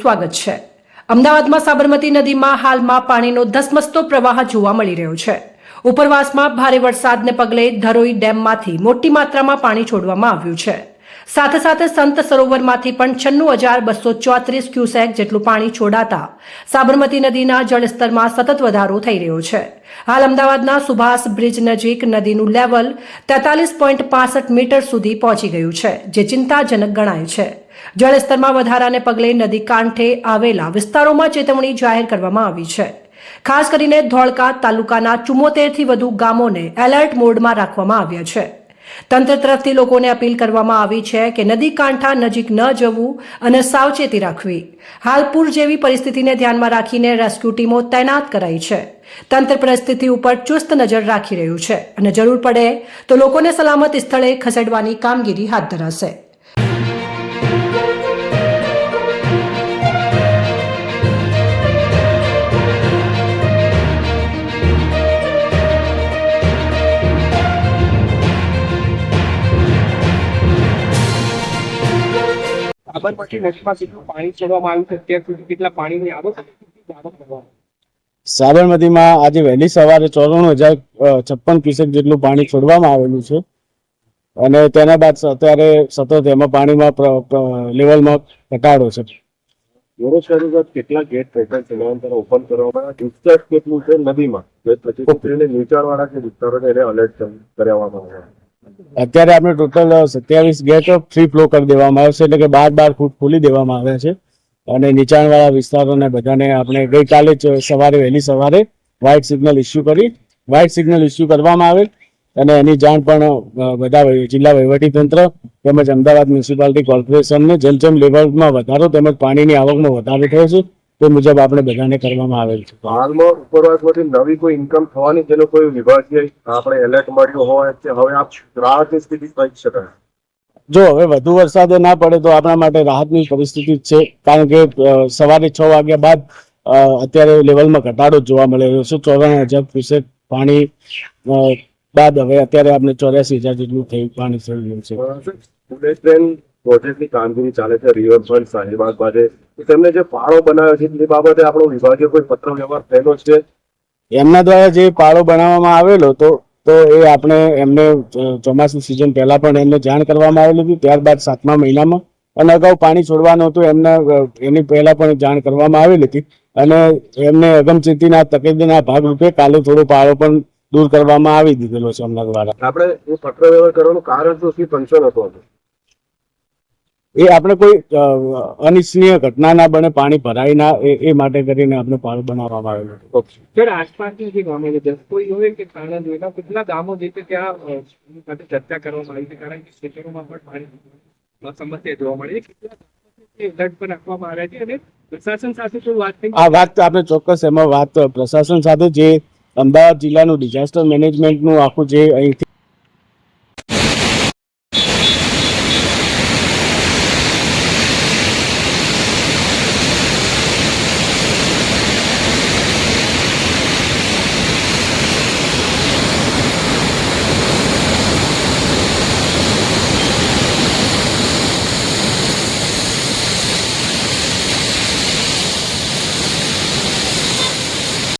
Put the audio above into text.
સ્વાગત છે. અમદાવાદમાં સાબરમતી નદીમાં હાલમાં પાણીનો ધસમસતો પ્રવાહ જોવા મળી રહ્યો છે. ઉપરવાસમાં ભારે વરસાદને પગલે ધરોઈ ડેમમાંથી મોટી માત્રામાં પાણી છોડવામાં આવ્યું છે. સાથે સાથે સંત સરોવરમાંથી પણ છન્નું હજાર બસો ચોત્રીસ ક્યુસેક જેટલું પાણી છોડાતા સાબરમતી નદીના જળસ્તરમાં સતત વધારો થઈ રહ્યો છે. હાલ અમદાવાદના સુભાષ બ્રિજ નજીક નદીનું લેવલ તેતાલીસ પોઈન્ટ પાસઠ મીટર સુધી પહોંચી ગયું છે, જે ચિંતાજનક ગણાય છે. જળસ્તરમાં વધારાને પગલે નદી કાંઠે આવેલા વિસ્તારોમાં ચેતવણી જાહેર કરવામાં આવી છે. ખાસ કરીને ધોળકા તાલુકાના ચુમ્મોતેરથી વધુ ગામોને એલર્ટ મોડમાં રાખવામાં આવ્યા છે. તંત્ર તરફથી લોકોને અપીલ કરવામાં આવી છે કે નદી કાંઠા નજીક ન જવું અને સાવચેતી રાખવી. હાલ પૂર જેવી પરિસ્થિતિને ધ્યાનમાં રાખીને રેસ્ક્યુ ટીમો તૈનાત કરાઈ છે. તંત્ર પરિસ્થિતિ ઉપર ચુસ્ત નજર રાખી રહ્યું છે અને જરૂર પડે તો લોકોને સલામત સ્થળે ખસેડવાની કામગીરી હાથ ધરાશે. સાબરમતી નદીમાં કેટલું પાણી છોડવામાં આવ્યું છે અત્યાર સુધી કેટલા પાણીની આવક સાબરમતીમાં આજે વહેલી સવારે ચોરાણું હજાર છપ્પન ક્યુસેક જેટલું પાણી છોડવામાં આવેલું છે. અને તેના બાદ અત્યારે સતત એમાં પાણીમાં લેવલમાં ઘટાડો છે. બેરોજગારી કેટલા ગેટ પેટર્ન સમાંતર ઓપન કરવામાં ડિસ્ચાર્જ કેટલું છે નદીમાં? નીચાણવાળા જે વિસ્તારોને એને અલર્ટ કરવામાં આવ્યા. અત્યારે આપણે ટોટલ સત્યાવીસ ગેટ ફ્રી ફ્લો કરી દેવામાં આવે છે એટલે કે બાર બાર ફૂટ ખોલી દેવામાં આવ્યા છે. અને નીચાણવાળા વિસ્તારોને બધાને આપણે ગઈકાલે જ સવારે, વહેલી સવારે વ્હાઇટ સિગ્નલ ઇસ્યુ કરી. વ્હાઇટ સિગ્નલ ઇસ્યુ કરવામાં આવેલ. અને એની જાણ પણ બધા જિલ્લા વહીવટીતંત્ર તેમજ અમદાવાદ મ્યુનિસિપાલિટી કોર્પોરેશનને જેમ જેમ લેવલમાં વધારો, તેમજ પાણીની આવકમાં વધારો થયો છે. તે મુજબ આપણે બધાને કરવામાં આવેલ છે. હાલમાં ઉપરવાસમાંથી નવી કોઈ ઇન્કમ થવાની જેનો કોઈ વિભાગીય આપણે એલર્ટ મળ્યો હોય કે હવે આપ રાહતની સ્થિતિ કહી શકાય જો હવે વધુ વરસાદ ના પડે તો આપણા માટે રાહતની પરિસ્થિતિ જ છે. કારણ કે સવારે છ વાગ્યા બાદ અત્યારે લેવલમાં ઘટાડો જોવા મળી રહ્યો છે. ચોરાણું હજાર ક્યુસેક પાણી બાદ હવે અત્યારે આપણે ચોર્યાસી હજાર જેટલું થયું પાણી થઈ ગયું છે પ્રોજેક્ટની કામગીરી ચાલે છે? રિવરફ્રન્ટ શાહીબાગ બાજુ તો તેમને જે પાળો બનાવ્યો છે તે બાબતે આપણો વિભાગીય કોઈ પત્ર વ્યવહાર થયેલો છે? એમના દ્વારા જે પાળો બનાવવામાં આવેલો તો તો એ આપણે એમને ચોમાસું સિઝન પહેલા પણ એમને જાણ કરવામાં આવેલી હતી. ત્યારબાદ સાતમા મહિનામાં અને અગાઉ પાણી છોડવાનું હતું એમના એની પહેલા પણ જાણ કરવામાં આવેલી હતી. અને એમને અગમચેતીના તકેદીના ભાગરૂપે કાલે થોડો પાળો પણ દૂર કરવામાં આવી દીધેલો છે એમના દ્વારા. આપણે એ પત્ર વ્યવહાર કરવાનું કારણ શું? શું કન્સર્ન હતો એ આપણે કોઈ અનિચ્છનીય ઘટના ના બને પાણી ભરાય ના એ માટે કરીને આપણે પાળો બનાવવામાં આવેલો હતો સર આસપાસની જે ગામો છે કોઈ હોય કે કાણા જોયેલા કેટલા ગામો જે છે ત્યાં સાથે ચર્ચા કરવામાં આવી છે? કારણ કે ખેતરોમાં પણ પાણી સમસ્યા જોવા મળે છે. કેટલા ગામો છે તે alert પર રાખવામાં આવ્યા છે અને પ્રશાસન સાથે કોઈ વાત થઈ? આ વાત આપણે ચોક્કસ એમાં વાત પ્રશાસન સાથે જે અમદાવાદ જિલ્લાનું ડિઝાસ્ટર મેનેજમેન્ટનું આખું જે અહીંથી